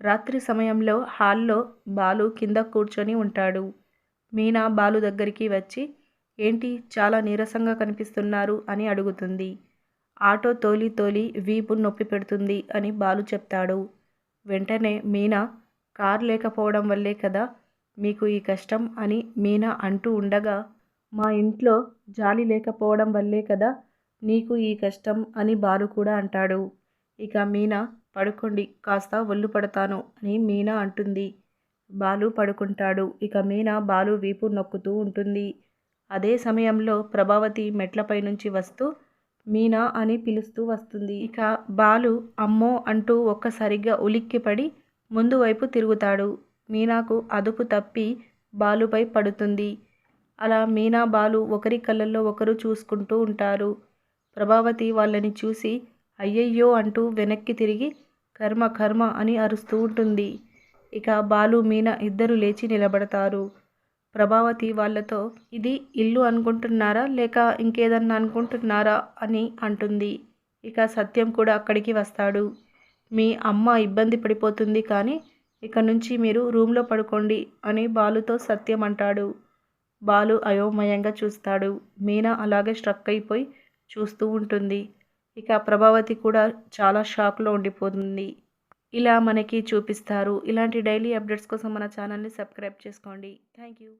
రాత్రి సమయంలో హాల్లో బాలు కింద కూర్చొని ఉంటాడు. మీనా బాలు దగ్గరికి వచ్చి ఏంటి చాలా నీరసంగా కనిపిస్తున్నారు అని అడుగుతుంది. ఆటో తోలి తోలి వీపు నొప్పి పెడుతుంది అని బాలు చెప్తాడు. వెంటనే మీనా కార్ లేకపోవడం వల్లే కదా మీకు ఈ కష్టం అని మీనా అంటూ ఉండగా మా ఇంట్లో జాలి లేకపోవడం వల్లే కదా నీకు ఈ కష్టం అని బాలు కూడా అంటాడు. ఇక మీనా పడుకోండి కాస్త ఒళ్ళు పడతాను అని మీనా అంటుంది. బాలు పడుకుంటాడు. ఇక మీనా బాలు వీపు నొక్కుతూ ఉంటుంది. అదే సమయంలో ప్రభావతి మెట్లపై నుంచి వస్తూ మీనా అని పిలుస్తూ వస్తుంది. ఇక బాలు అమ్మో అంటూ ఒక్కసారిగా ఉలిక్కిపడి ముందు వైపు తిరుగుతాడు. మీనాకు అదుపు తప్పి బాలుపై పడుతుంది. అలా మీనా బాలు ఒకరి కళ్ళల్లో ఒకరు చూసుకుంటూ ఉంటారు. ప్రభావతి వాళ్ళని చూసి అయ్యయ్యో అంటూ వెనక్కి తిరిగి కర్మ కర్మ అని అరుస్తూ ఉంటుంది. ఇక బాలు మీనా ఇద్దరు లేచి నిలబడతారు. ప్రభావతి వాళ్ళతో ఇది ఇల్లు అనుకుంటున్నారా? లేక ఇంకేదన్నా అనుకుంటున్నారా? అని అంటుంది. ఇక సత్యం కూడా అక్కడికి వస్తాడు. మీ అమ్మ ఇబ్బంది పడిపోతుంది కానీ ఇక నుంచి మీరు రూమ్లో పడుకోండి అని బాలుతో సత్యం అంటాడు. బాలు అయోమయంగా చూస్తాడు. మీనా అలాగే స్ట్రక్ అయిపోయి చూస్తూ ఉంటుంది. ఇక ప్రభావతి కూడా చాలా షాక్లో ఉండిపోతుంది. ఇలా మనకి చూపిస్తారు. ఇలాంటి డైలీ అప్డేట్స్ కోసం మన ఛానల్ని సబ్స్క్రైబ్ చేసుకోండి. Thank you